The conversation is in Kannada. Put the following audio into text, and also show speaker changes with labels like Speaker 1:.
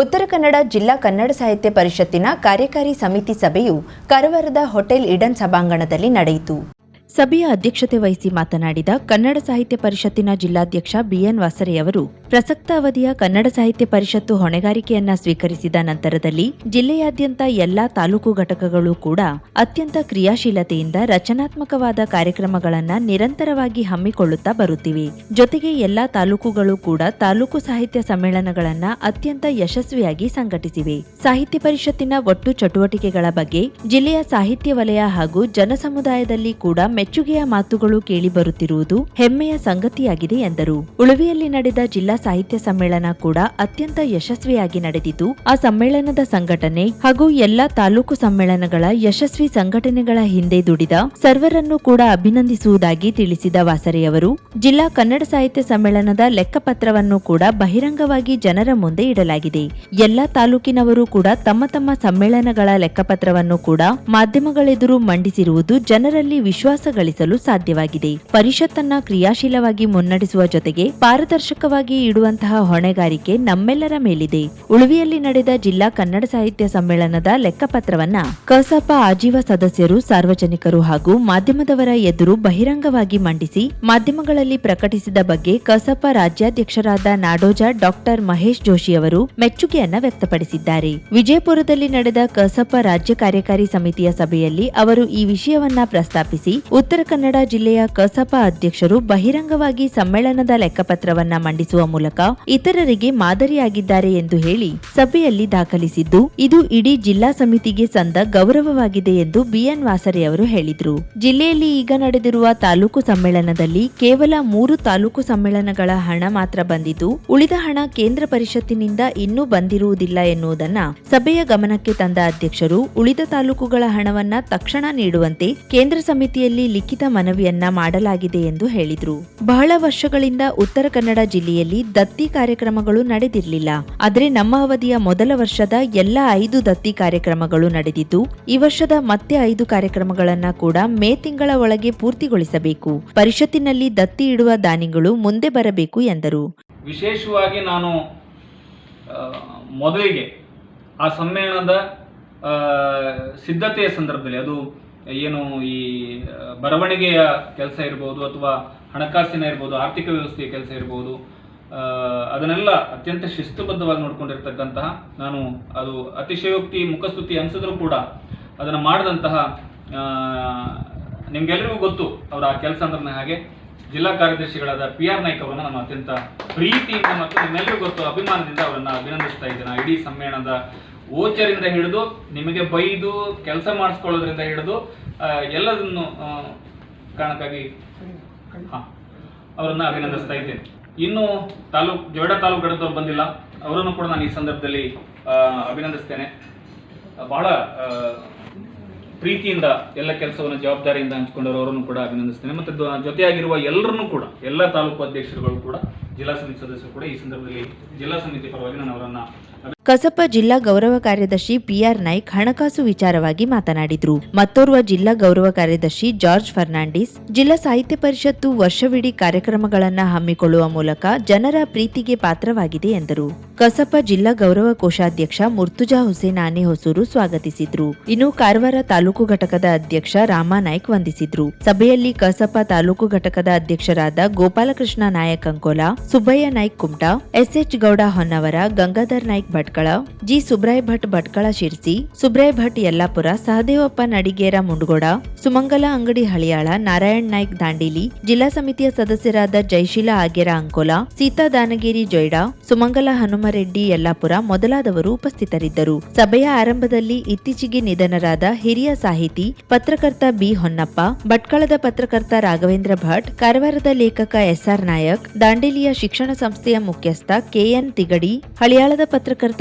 Speaker 1: ಉತ್ತರ ಕನ್ನಡ ಜಿಲ್ಲಾ ಕನ್ನಡ ಸಾಹಿತ್ಯ ಪರಿಷತ್ತಿನ ಕಾರ್ಯಕಾರಿ ಸಮಿತಿ ಸಭೆಯು ಕಾರವಾರದ ಹೋಟೆಲ್ ಇಡನ್ ಸಭಾಂಗಣದಲ್ಲಿ ನಡೆಯಿತು. ಸಭೆಯ ಅಧ್ಯಕ್ಷತೆ ವಹಿಸಿ ಮಾತನಾಡಿದ ಕನ್ನಡ ಸಾಹಿತ್ಯ ಪರಿಷತ್ತಿನ ಜಿಲ್ಲಾಧ್ಯಕ್ಷ ಬಿಎನ್ ವಾಸರೆಯವರು ಪ್ರಸಕ್ತ ಅವಧಿಯ ಕನ್ನಡ ಸಾಹಿತ್ಯ ಪರಿಷತ್ತು ಹೊಣೆಗಾರಿಕೆಯನ್ನ ಸ್ವೀಕರಿಸಿದ ನಂತರದಲ್ಲಿ ಜಿಲ್ಲೆಯಾದ್ಯಂತ ಎಲ್ಲಾ ತಾಲೂಕು ಘಟಕಗಳು ಕೂಡ ಅತ್ಯಂತ ಕ್ರಿಯಾಶೀಲತೆಯಿಂದ ರಚನಾತ್ಮಕವಾದ ಕಾರ್ಯಕ್ರಮಗಳನ್ನು ನಿರಂತರವಾಗಿ ಹಮ್ಮಿಕೊಳ್ಳುತ್ತಾ ಬರುತ್ತಿವೆ. ಜೊತೆಗೆ ಎಲ್ಲಾ ತಾಲೂಕುಗಳು ಕೂಡ ತಾಲೂಕು ಸಾಹಿತ್ಯ ಸಮ್ಮೇಳನಗಳನ್ನ ಅತ್ಯಂತ ಯಶಸ್ವಿಯಾಗಿ ಸಂಘಟಿಸಿವೆ. ಸಾಹಿತ್ಯ ಪರಿಷತ್ತಿನ ಒಟ್ಟು ಚಟುವಟಿಕೆಗಳ ಬಗ್ಗೆ ಜಿಲ್ಲೆಯ ಸಾಹಿತ್ಯ ವಲಯ ಹಾಗೂ ಜನಸಮುದಾಯದಲ್ಲಿ ಕೂಡ ಮೆಚ್ಚುಗೆಯ ಮಾತುಗಳು ಕೇಳಿಬರುತ್ತಿರುವುದು ಹೆಮ್ಮೆಯ ಸಂಗತಿಯಾಗಿದೆ ಎಂದರು. ಉಳುವೆಯಲ್ಲಿ ನಡೆದ ಜಿಲ್ಲಾ ಸಾಹಿತ್ಯ ಸಮ್ಮೇಳನ ಕೂಡ ಅತ್ಯಂತ ಯಶಸ್ವಿಯಾಗಿ ನಡೆದಿದ್ದು, ಆ ಸಮ್ಮೇಳನದ ಸಂಘಟನೆ ಹಾಗೂ ಎಲ್ಲಾ ತಾಲೂಕು ಸಮ್ಮೇಳನಗಳ ಯಶಸ್ವಿ ಸಂಘಟನೆಗಳ ಹಿಂದೆ ದುಡಿದ ಸರ್ವರನ್ನು ಕೂಡ ಅಭಿನಂದಿಸುವುದಾಗಿ ತಿಳಿಸಿದ ವಾಸರೆಯವರು, ಜಿಲ್ಲಾ ಕನ್ನಡ ಸಾಹಿತ್ಯ ಸಮ್ಮೇಳನದ ಲೆಕ್ಕಪತ್ರವನ್ನು ಕೂಡ ಬಹಿರಂಗವಾಗಿ ಜನರ ಮುಂದೆ ಇಡಲಾಗಿದೆ. ಎಲ್ಲಾ ತಾಲೂಕಿನವರು ಕೂಡ ತಮ್ಮ ತಮ್ಮ ಸಮ್ಮೇಳನಗಳ ಲೆಕ್ಕಪತ್ರವನ್ನು ಕೂಡ ಮಾಧ್ಯಮಗಳೆದುರು ಮಂಡಿಸಿರುವುದು ಜನರಲ್ಲಿ ವಿಶ್ವಾಸ ಗಳಿಸಲು ಸಾಧ್ಯವಾಗಿದೆ. ಪರಿಷತ್ತನ್ನ ಕ್ರಿಯಾಶೀಲವಾಗಿ ಮುನ್ನಡೆಸುವ ಜೊತೆಗೆ ಪಾರದರ್ಶಕವಾಗಿ ಇಡುವಂತಹ ಹೊಣೆಗಾರಿಕೆ ನಮ್ಮೆಲ್ಲರ ಮೇಲಿದೆ. ಉಳುವಿಯಲ್ಲಿ ನಡೆದ ಜಿಲ್ಲಾ ಕನ್ನಡ ಸಾಹಿತ್ಯ ಸಮ್ಮೇಳನದ ಲೆಕ್ಕಪತ್ರವನ್ನ ಕಸಾಪ ಆಜೀವ ಸದಸ್ಯರು, ಸಾರ್ವಜನಿಕರು ಹಾಗೂ ಮಾಧ್ಯಮದವರ ಎದುರು ಬಹಿರಂಗವಾಗಿ ಮಂಡಿಸಿ, ಮಾಧ್ಯಮಗಳಲ್ಲಿ ಪ್ರಕಟಿಸಿದ ಬಗ್ಗೆ ಕಸಾಪ ರಾಜ್ಯಾಧ್ಯಕ್ಷರಾದ ನಾಡೋಜ ಡಾಕ್ಟರ್ ಮಹೇಶ್ ಜೋಶಿ ಅವರು ಮೆಚ್ಚುಗೆಯನ್ನ ವ್ಯಕ್ತಪಡಿಸಿದ್ದಾರೆ. ವಿಜಯಪುರದಲ್ಲಿ ನಡೆದ ಕಸಾಪ ರಾಜ್ಯ ಕಾರ್ಯಕಾರಿ ಸಮಿತಿಯ ಸಭೆಯಲ್ಲಿ ಅವರು ಈ ವಿಷಯವನ್ನ ಪ್ರಸ್ತಾಪಿಸಿ ಉತ್ತರ ಕನ್ನಡ ಜಿಲ್ಲೆಯ ಕಸಾಪ ಅಧ್ಯಕ್ಷರು ಬಹಿರಂಗವಾಗಿ ಸಮ್ಮೇಳನದ ಲೆಕ್ಕಪತ್ರವನ್ನ ಮಂಡಿಸುವ ಮೂಲಕ ಇತರರಿಗೆ ಮಾದರಿಯಾಗಿದ್ದಾರೆ ಎಂದು ಹೇಳಿ ಸಭೆಯಲ್ಲಿ ದಾಖಲಿಸಿದ್ದು, ಇದು ಇಡೀ ಜಿಲ್ಲಾ ಸಮಿತಿಗೆ ಸಂದ ಗೌರವವಾಗಿದೆ ಎಂದು ಬಿಎನ್ ವಾಸರಿ ಅವರು ಹೇಳಿದರು. ಜಿಲ್ಲೆಯಲ್ಲಿ ಈಗ ನಡೆದಿರುವ ತಾಲೂಕು ಸಮ್ಮೇಳನದಲ್ಲಿ ಕೇವಲ ಮೂರು ತಾಲೂಕು ಸಮ್ಮೇಳನಗಳ ಹಣ ಮಾತ್ರ ಬಂದಿದ್ದು, ಉಳಿದ ಹಣ ಕೇಂದ್ರ ಪರಿಷತ್ತಿನಿಂದ ಇನ್ನೂ ಬಂದಿರುವುದಿಲ್ಲ ಎನ್ನುವುದನ್ನ ಸಭೆಯ ಗಮನಕ್ಕೆ ತಂದ ಅಧ್ಯಕ್ಷರು, ಉಳಿದ ತಾಲೂಕುಗಳ ಹಣವನ್ನ ತಕ್ಷಣ ನೀಡುವಂತೆ ಕೇಂದ್ರ ಸಮಿತಿಯಲ್ಲಿ ಲಿಖಿತ ಮನವಿಯನ್ನ ಮಾಡಲಾಗಿದೆ ಎಂದು ಹೇಳಿದ್ರು. ಬಹಳ ವರ್ಷಗಳಿಂದ ಉತ್ತರ ಕನ್ನಡ ಜಿಲ್ಲೆಯಲ್ಲಿ ದತ್ತಿ ಕಾರ್ಯಕ್ರಮಗಳು ನಡೆದಿರಲಿಲ್ಲ. ಆದರೆ ನಮ್ಮ ಅವಧಿಯ ಮೊದಲ ವರ್ಷದ ಎಲ್ಲ ಐದು ದತ್ತಿ ಕಾರ್ಯಕ್ರಮಗಳು ನಡೆದಿದ್ದು, ಈ ವರ್ಷದ ಮತ್ತೆ ಐದು ಕಾರ್ಯಕ್ರಮಗಳನ್ನ ಕೂಡ ಮೇ ತಿಂಗಳ ಒಳಗೆ ಪೂರ್ತಿಗೊಳಿಸಬೇಕು. ಪರಿಷತ್ತಿನಲ್ಲಿ ದತ್ತಿ ಇಡುವ ದಾನಿಗಳು ಮುಂದೆ ಬರಬೇಕು ಎಂದರು.
Speaker 2: ವಿಶೇಷವಾಗಿ ನಾನು ಮೊದಲಿಗೆ ಆ ಸಮ್ಮೇಳನದ ಸಿದ್ಧತೆಯ ಸಂದರ್ಭದಲ್ಲಿ, ಅದು ಏನು ಈ ಬರವಣಿಗೆಯ ಕೆಲಸ ಇರ್ಬೋದು ಅಥವಾ ಹಣಕಾಸಿನ ಇರ್ಬೋದು, ಆರ್ಥಿಕ ವ್ಯವಸ್ಥೆಯ ಕೆಲಸ ಇರ್ಬೋದು ಅದನ್ನೆಲ್ಲ ಅತ್ಯಂತ ಶಿಸ್ತುಬದ್ಧವಾಗಿ ನೋಡ್ಕೊಂಡಿರ್ತಕ್ಕಂತಹ ನಾನು ಅದು ಅತಿಶಯೋಕ್ತಿ, ಮುಖಸ್ತುತಿ ಅನಿಸಿದ್ರು ಕೂಡ ಅದನ್ನು ಮಾಡಿದಂತಹ ನಿಮ್ಗೆಲ್ಲರಿಗೂ ಗೊತ್ತು ಅವರ ಆ ಕೆಲಸ ಅಂದ್ರೆ ಹಾಗೆ ಜಿಲ್ಲಾ ಕಾರ್ಯದರ್ಶಿಗಳಾದ ಪಿ ಆರ್ ನಾಯ್ಕ್ ಅವರನ್ನು ನಾನು ಅತ್ಯಂತ ಪ್ರೀತಿಯಿಂದ ಮತ್ತು ನಿಮ್ಮೆಲ್ಲರಿಗೂ ಗೊತ್ತು ಅಭಿಮಾನದಿಂದ ಅವರನ್ನು ಅಭಿನಂದಿಸ್ತಾ ಇದ್ದೇನೆ. ಇಡೀ ಸಮ್ಮೇಳನದ ಓಚರಿಂದ ಹಿಡಿದು, ನಿಮಗೆ ಬೈದು, ಕೆಲಸ ಮಾಡಿಸ್ಕೊಳ್ಳೋದ್ರಿಂದ ಹಿಡಿದು ಎಲ್ಲದನ್ನು ಕಾರಣಕ್ಕಾಗಿ ಅವರನ್ನ ಅಭಿನಂದಿಸ್ತಾ ಇದ್ದೇನೆ. ಇನ್ನು ತಾಲೂಕ್, ಜೋಡ ತಾಲೂಕು ಘಟಕದವ್ರು ಬಂದಿಲ್ಲ. ಅವರನ್ನು ಕೂಡ ನಾನು ಈ ಸಂದರ್ಭದಲ್ಲಿ ಅಭಿನಂದಿಸ್ತೇನೆ. ಬಹಳ ಪ್ರೀತಿಯಿಂದ ಎಲ್ಲ ಕೆಲಸವನ್ನು ಜವಾಬ್ದಾರಿಯಿಂದ ಹಂಚಿಕೊಂಡವರು ಅವರನ್ನು ಕೂಡ ಅಭಿನಂದಿಸ್ತೇನೆ. ಮತ್ತು ಜೊತೆಯಾಗಿರುವ ಎಲ್ಲರನ್ನೂ ಕೂಡ, ಎಲ್ಲ ತಾಲೂಕು ಅಧ್ಯಕ್ಷರುಗಳು ಕೂಡ, ಜಿಲ್ಲಾ ಸಮಿತಿ ಸದಸ್ಯರು ಕೂಡ ಈ ಸಂದರ್ಭದಲ್ಲಿ ಜಿಲ್ಲಾ ಸಮಿತಿ ಪರವಾಗಿ ನಾನು ಅವರನ್ನ
Speaker 1: ಕಸಪ ಜಿಲ್ಲಾ ಗೌರವ ಕಾರ್ಯದರ್ಶಿ ಪಿಆರ್ ನಾಯ್ಕ್ ಹಣಕಾಸು ವಿಚಾರವಾಗಿ ಮಾತನಾಡಿದ್ರು. ಮತ್ತೋರ್ವ ಜಿಲ್ಲಾ ಗೌರವ ಕಾರ್ಯದರ್ಶಿ ಜಾರ್ಜ್ ಫರ್ನಾಂಡಿಸ್, ಜಿಲ್ಲಾ ಸಾಹಿತ್ಯ ಪರಿಷತ್ತು ವರ್ಷವಿಡೀ ಕಾರ್ಯಕ್ರಮಗಳನ್ನು ಹಮ್ಮಿಕೊಳ್ಳುವ ಮೂಲಕ ಜನರ ಪ್ರೀತಿಗೆ ಪಾತ್ರವಾಗಿದೆ ಎಂದರು. ಕಸಪ ಜಿಲ್ಲಾ ಗೌರವ ಕೋಶಾಧ್ಯಕ್ಷ ಮುರ್ತುಜಾ ಹುಸೇನ್ ಆನೆ ಹೊಸೂರು ಸ್ವಾಗತಿಸಿದ್ರು. ಇನ್ನು ಕಾರವಾರ ತಾಲೂಕು ಘಟಕದ ಅಧ್ಯಕ್ಷ ರಾಮಾನಾಯ್ಕ್ ವಂದಿಸಿದ್ರು. ಸಭೆಯಲ್ಲಿ ಕಸಪ ತಾಲೂಕು ಘಟಕದ ಅಧ್ಯಕ್ಷರಾದ Gopalakrishna Nayak Ankola, Subbaiah Naik Kumta, S H Gowda Honnavar, Gangadhar Naik Bhatkal, G. Subray Bhat Bhatkal Sirsi, Subray Bhat Yellapur, Sahadevappa Nadigera Mundgod, Sumangala Angadi Haliyal, Narayan Naik Dandeli, ಜಿಲ್ಲಾ ಸಮಿತಿಯ ಸದಸ್ಯರಾದ ಜಯಶೀಲ ಆಗೇರ ಅಂಕೋಲಾ, ಸೀತಾ ದಾನಗಿರಿ ಜೊಯ್ಡಾ, ಸುಮಂಗಲ ಹನುಮರೆಡ್ಡಿ ಯಲ್ಲಾಪುರ ಮೊದಲಾದವರು ಉಪಸ್ಥಿತರಿದ್ದರು. ಸಭೆಯ ಆರಂಭದಲ್ಲಿ ಇತ್ತೀಚೆಗೆ ನಿಧನರಾದ ಹಿರಿಯ ಸಾಹಿತಿ ಪತ್ರಕರ್ತ ಬಿ. ಹೊನ್ನಪ್ಪ, ಭಟ್ಕಳದ ಪತ್ರಕರ್ತ ರಾಘವೇಂದ್ರ ಭಟ್, ಕಾರವಾರದ ಲೇಖಕ ಎಸ್ಆರ್ ನಾಯಕ್, ದಾಂಡೇಲಿಯ ಶಿಕ್ಷಣ ಸಂಸ್ಥೆಯ ಮುಖ್ಯಸ್ಥ ಕೆಎನ್ ತಿಗಡಿ, ಹಳಿಯಾಳದ ಪತ್ರಕರ್ತ